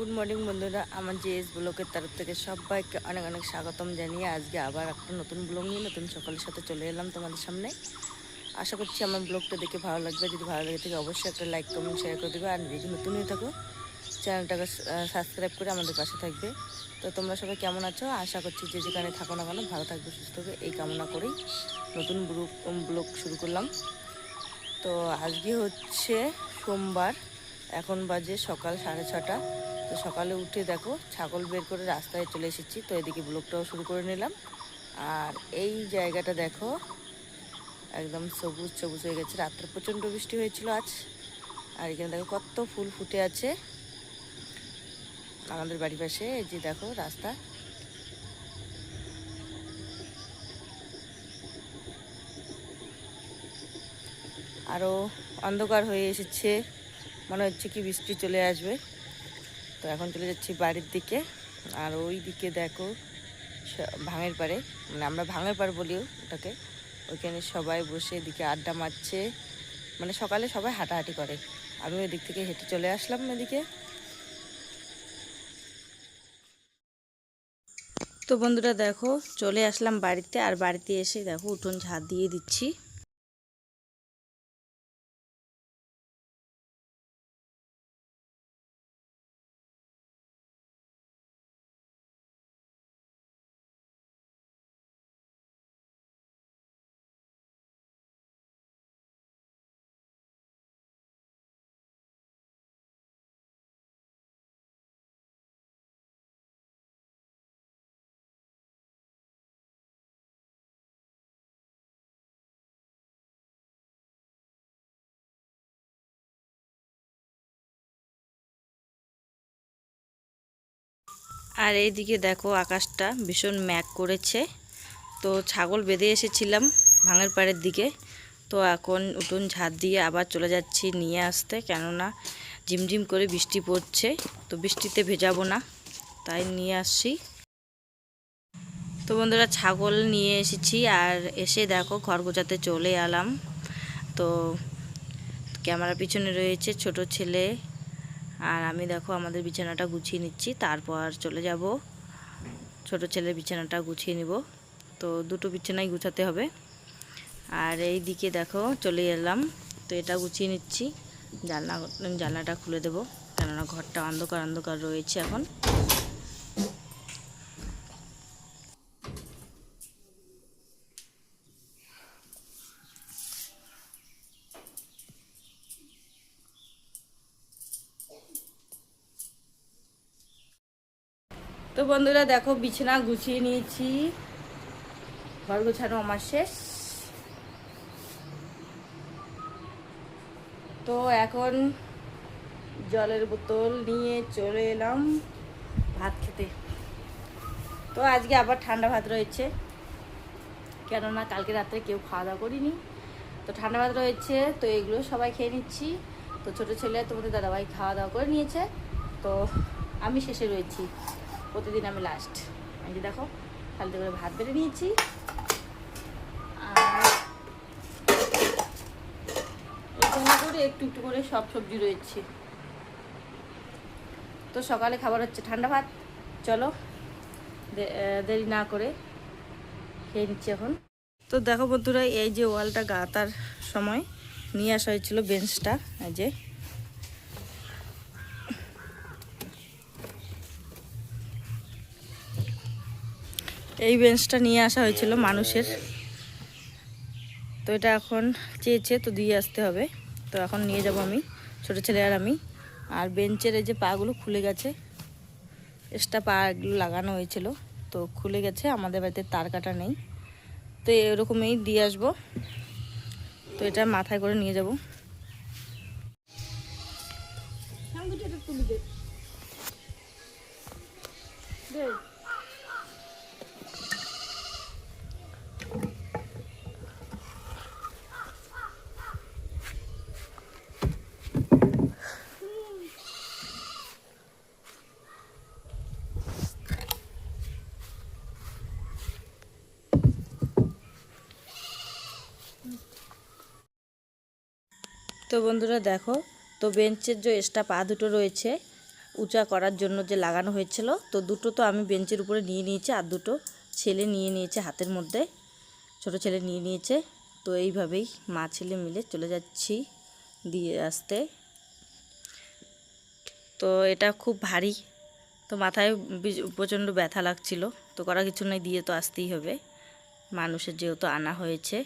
Good morning বন্ধুরা। আমার যে এস ব্লকের তরফ থেকে সবাইকে অনেক অনেক স্বাগতম জানিয়ে আজকে আবার একটা নতুন ব্লগ নিয়ে নতুন সকালের সাথে চলে এলাম তোমাদের সামনে। আশা করছি আমার ব্লগটা দেখে ভালো লাগবে। যদি ভালো লাগে থাকে অবশ্যই একটা লাইক কমেন্ট শেয়ার করে দেবে। আর যদি নতুন হয়ে থাকো, চ্যানেলটাকে সাবস্ক্রাইব করে আমাদের পাশে থাকবে। তো তোমরা সবাই কেমন আছো? আশা করছি যে যেখানে থাকো না কেন ভালো থাকবে, সুস্থ হবে এই কামনা করেই নতুন ব্লগ ব্লগ শুরু করলাম। তো আজকে হচ্ছে সোমবার। এখন বাজে সকাল সাড়ে ছটা। তো সকালে উঠে দেখো, ছাগল বের করে রাস্তায় চলে এসেছি, তো এদিকে ব্লগটাও শুরু করে নিলাম। আর এই জায়গাটা দেখো, একদম সবুজ সবুজ হয়ে গেছে। রাত্রে প্রচণ্ড বৃষ্টি হয়েছিল আজ। আর এখানে দেখো কত ফুল ফুটে আছে। আমাদের বাড়ির পাশে, এই যে দেখো রাস্তা। আরও অন্ধকার হয়ে এসেছে। মনে হচ্ছে কি বৃষ্টি চলে আসবে। তো এখন চলে যাচ্ছি বাড়ির দিকে। আর ওই দিকে দেখো ভাঙের পাড়ে। মানে আমরা ভাঙের পাড় বলিও ওটাকে। ওইখানে সবাই বসে এদিকে আড্ডা মারছে। মানে সকালে সবাই হাঁটাহাঁটি করে। আমি ওই দিক থেকে হেঁটে চলে আসলাম এদিকে। তো বন্ধুরা দেখো, চলে আসলাম বাড়িতে। আর বাড়িতে এসে দেখো, উঠোন ঝাঁট দিয়ে দিচ্ছি। আর এইদিকে দেখো আকাশটা ভীষণ ম্যাক করেছে। তো ছাগল বেঁধে এসেছিলাম ভাঙের পাড়ের দিকে। তো এখন উঠোন ঝাঁট দিয়ে আবার চলে যাচ্ছি নিয়ে আসতে। কেননা ঝিমঝিম করে বৃষ্টি পড়ছে, তো বৃষ্টিতে ভেজাবো না। তাই নিয়ে আসছি। তো বন্ধুরা, ছাগল নিয়ে এসেছি আর এসে দেখো ঘর গোছাতে চলে এলাম। তো ক্যামেরার পিছনে রয়েছে ছোট ছেলে। আর আমি দেখো আমাদের বিছানাটা গুছিয়ে নিচ্ছি, তারপর চলে যাব। ছোট ছেলের বিছানাটা গুছিয়ে নিব। তো দুটো বিছানাই গুছাতে হবে। আর এই দিকে দেখো চলে এলাম, তো এটা গুছিয়ে নিচ্ছি। জানলা, জানলাটা খুলে দেবো, কেননা ঘরটা অন্ধকার অন্ধকার রয়েছে এখন। বন্ধুরা, দেখো বিছানা গুছিয়ে নিয়েছি। ঘর গোছানো আমার শেষ। তো এখন জলের বোতল নিয়ে চলে এলাম ভাত খেতে। তো আজকে আবার ঠান্ডা ভাত রয়েছে। কেননা কালকে রাত্রে কেউ খাওয়া দাওয়া করিনি। তো ঠান্ডা ভাত রয়েছে, তো এগুলো সবাই খেয়ে নিচ্ছি। তো ছোট ছেলে তোমাদের দাদাভাই খাওয়া দাওয়া করে নিয়েছে। তো আমি শেষে রয়েছি। প্রতিদিন আমি লাস্ট এই যে দেখো খালিতে করে ভাত বেড়ে নিয়েছি। আর করে একটু একটু করে সব সবজি রয়েছে। তো সকালে খাবার হচ্ছে ঠান্ডা ভাত। চলো দেরি না করে খেয়ে নিচ্ছি এখন। তো দেখো বন্ধুরা, এই যে ওয়ালটা গাতার সময় নিয়ে আসা হয়েছিল বেঞ্চটা এই যে। এই বেঞ্চটা নিয়ে আসা হয়েছিল মানুষের। তো এটা এখন চেয়েছে, তো দিয়ে আসতে হবে। তো এখন নিয়ে যাব আমি, ছোট ছেলে আর আমি। আর বেঞ্চের এই যে পাগুলো খুলে গেছে এক্সট্রা পাগুলো লাগানো হয়েছিল। তো খুলে গেছে, আমাদের বাড়িতে তার কাটা নেই। তো এরকমই দিয়ে আসব। তো এটা মাথায় করে নিয়ে যাব। তো বন্ধুরা দেখো, তো বেঞ্চের যে এক্সট্রা পা দুটো রয়েছে, উঁচা করার জন্য যে লাগানো হয়েছিল, তো দুটো তো আমি বেঞ্চের উপরে নিয়ে নিয়েছি, আর দুটো ছেলে নিয়ে নিয়েছে হাতের মধ্যে, ছোট ছেলে নিয়ে নিয়েছে, তো এইভাবেই মা ছেলে মিলে চলে যাচ্ছি দিয়ে আসতে। তো এটা খুব ভারী, তো মাথায় প্রচণ্ড ব্যথা লাগছিল, তো করা কিছু নাই, দিয়ে তো আসতেই হবে। মানুষের যেহেতু আনা হয়েছে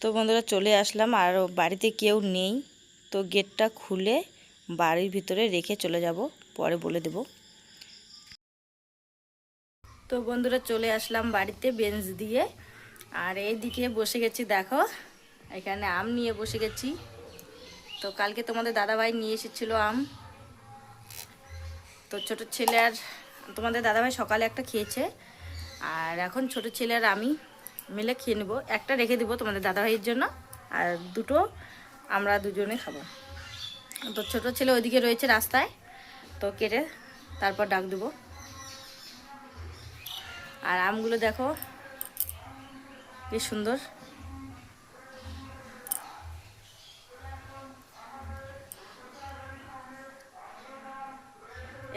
তো বন্ধুরা চলে আসলাম, আর বাড়িতে কেউ নেই। তো গেটটা খুলে বাড়ির ভিতরে রেখে চলে যাব, পরে বলে দেব। তো বন্ধুরা চলে আসলাম বাড়িতে বেঞ্চ দিয়ে, আর এইদিকে বসে গেছি, দেখো, এখানে আম নিয়ে বসে গেছি। তো কালকে তোমাদের দাদাভাই নিয়ে এসেছিল আম। তো ছোট ছেলে আর তোমাদের দাদাভাই সকালে একটা খেয়েছে, আর এখন ছোট ছেলে আর আমি। মিলে খেয়ে নেব। একটা রেখে দিব তোমাদের দাদাভাইয়ের জন্য, আর দুটো আমরা দুজনে খাব। তো ছোট ছেলে ওইদিকে রয়েছে রাস্তায়, তো কেটে তারপর ডাক দেবো। আর আমগুলো দেখো, কি সুন্দর।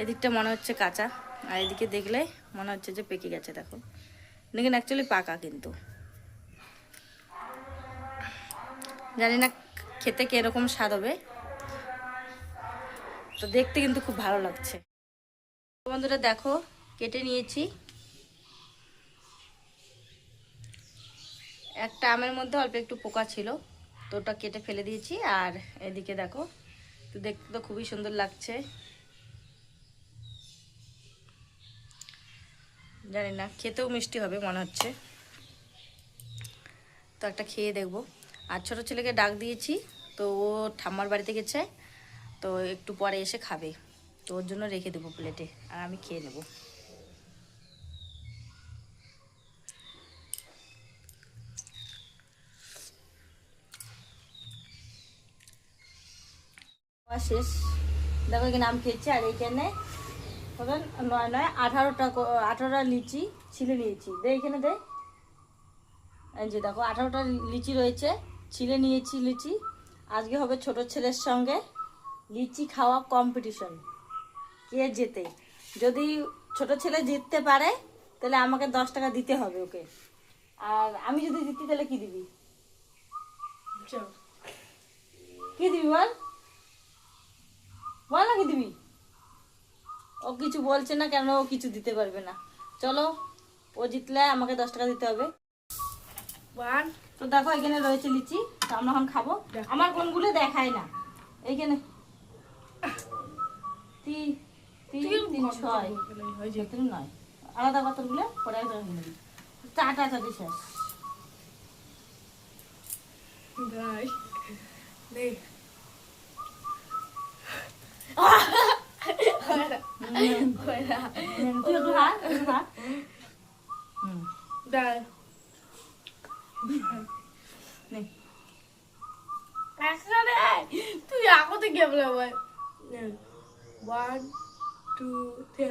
এদিকটা মনে হচ্ছে কাঁচা, আর এদিকে দেখলে মনে হচ্ছে যে পেকে গেছে, দেখো। লেকিন অ্যাকচুয়ালি পাকা কিন্তু। জানি না খেতে কীরকম স্বাদ হবে। তো দেখতে কিন্তু খুব ভালো লাগছে। বন্ধুরা দেখো, কেটে নিয়েছি। একটা আমের মধ্যে অল্প একটু পোকা ছিল, তো ওটা কেটে ফেলে দিয়েছি। আর এদিকে দেখো, তো দেখতে তো খুবই সুন্দর লাগছে। জানি না, খেতেও মিষ্টি হবে মনে হচ্ছে। তো একটা খেয়ে দেখব। আর ছোটো ছেলেকে ডাক দিয়েছি, তো ও ঠাম্মার বাড়িতে গেছে, তো একটু পরে এসে খাবে। তো ওর জন্য রেখে দেবো প্লেটে আর আমি খেয়ে নেব। শেষ। দেখো এখানে আম খেয়েছি, আর এইখানে হবে নয় নয় আঠারোটা ক- আঠারোটা লিচি ছিলে নিয়েছি। দে এখানে দে। যে দেখো আঠারোটা লিচি রয়েছে ছিলে নিয়েছি লিচি। আজকে হবে ছোট ছেলের সঙ্গে লিচি খাওয়া কম্পিটিশন কে জেতে? যদি ছোট ছেলে জিততে পারে তাহলে আমাকে দশ টাকা দিতে হবে ওকে। আর আমি যদি জিতি তাহলে কি দিবি? কি দিবি বল? বল না কি দিবি? ও কিছু বলছে না কেন ও কিছু দিতে পারবে না। চলো ও জিতলে আমাকে দশ টাকা দিতে হবে। তো দেখো এখানে রয়েছে লিচি তো আমরা এখন খাব। আমার কোনগুলো দেখায় না। এইখানে। আলাদা পাথরগুলো পরে চাটা চাটি শেষ। গাই দেখ হুম, তুই একটু খা একটু খা হুম দাই নে। একসাথে তুই আগতে গেমলে ভাই ওয়ান টু থ্রি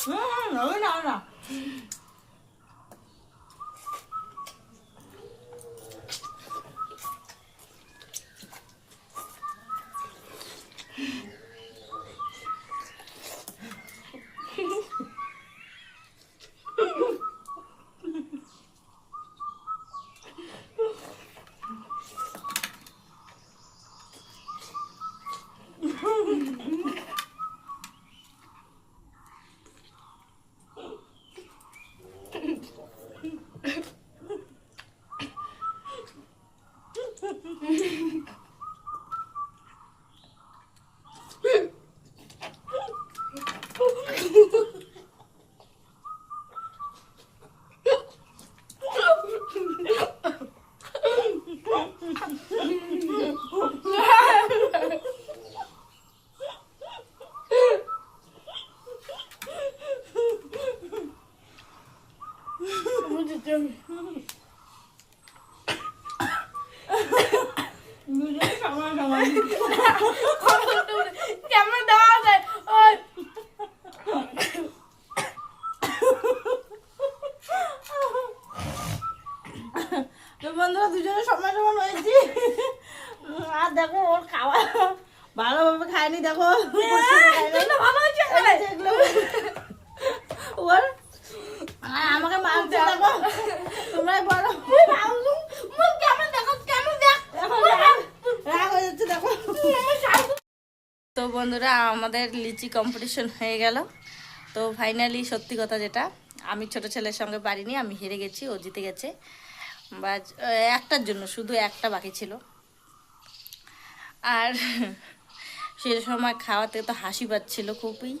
হুম হবে না হবে না বুঝেছি দুজনে সমান সমান কেমন দেওয়া যায় ওই বন্ধুরা দুজনে সমান সমান হয়েছি আর দেখো ওর খাওয়া ভালোভাবে খায়নি দেখো ভালো হচ্ছে এই যে এগুলো। ওর আর আমাকে মারছে দেখো তোমরাই বলো মুখ কেমন দেখো কেমন দেখ এখন রাগ রাগ হয়ে যাচ্ছে দেখো তো বন্ধুরা, আমাদের লিচি কম্পিটিশন হয়ে গেল। তো ফাইনালি সত্যি কথা যেটা, আমি ছোট ছেলের সঙ্গে পারিনি আমি হেরে গেছি, ও জিতে গেছে। বা একটার জন্য, শুধু একটা বাকি ছিল। আর সে সময় খাওয়াতে তো হাসি পাচ্ছিল খুবই।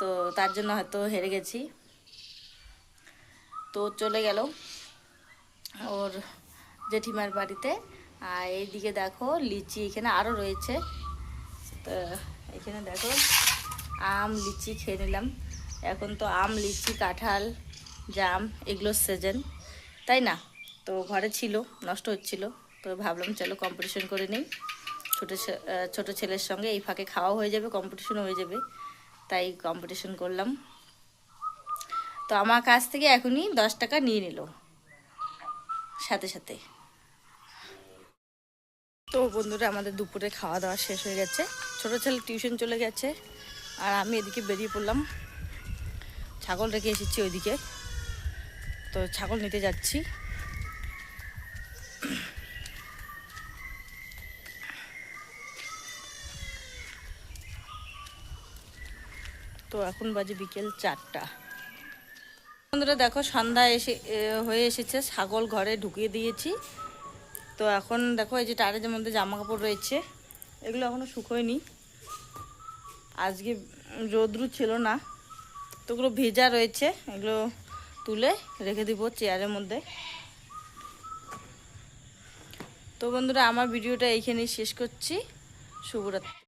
তো তার জন্য হয়তো হেরে গেছি। তো চলে গেল ওর জেঠিমার বাড়িতে। আর এইদিকে দেখো, লিচি এখানে আরও রয়েছে। তো এখানে দেখো, আম, লিচি খেয়ে নিলাম। এখন তো আম, লিচি, কাঁঠাল, জাম এগুলোর সিজন তাই না? তো ঘরে ছিল, নষ্ট হচ্ছিল, তো ভাবলাম চলো কম্পিটিশন করে নিই। ছোটো ছোটো ছেলের সঙ্গে এই ফাঁকে খাওয়াও হয়ে যাবে কম্পিটিশনও হয়ে যাবে, তাই কম্পিটিশন করলাম। তো আমার কাছ থেকে এখনই দশ টাকা নিয়ে নিল, সাথে সাথে। তো বন্ধুরা, আমাদের দুপুরে খাওয়া দাওয়া শেষ হয়ে গেছে। ছোটো ছেলে টিউশন চলে গেছে, আর আমি এদিকে বেরিয়ে পড়লাম। ছাগল রেখে এসেছি ওইদিকে। তো ছাগল নিতে যাচ্ছি। তো এখন বাজে বিকেল চারটা। বন্ধুরা, দেখো সন্ধ্যা এসে হয়ে এসেছে। ছাগল ঘরে ঢুকিয়ে দিয়েছি। তো এখন দেখো এই যে টারের মধ্যে জামা কাপড় রয়েছে। এগুলো এখনও শুকোয়নি। আজকে রোদ্রু ছিল না। তো ওগুলো ভেজা রয়েছে। এগুলো তুলে রেখে দিব চেয়ারের মধ্যে। তো বন্ধুরা, আমার ভিডিওটা এইখানেই শেষ করছি। শুভরাত্রি।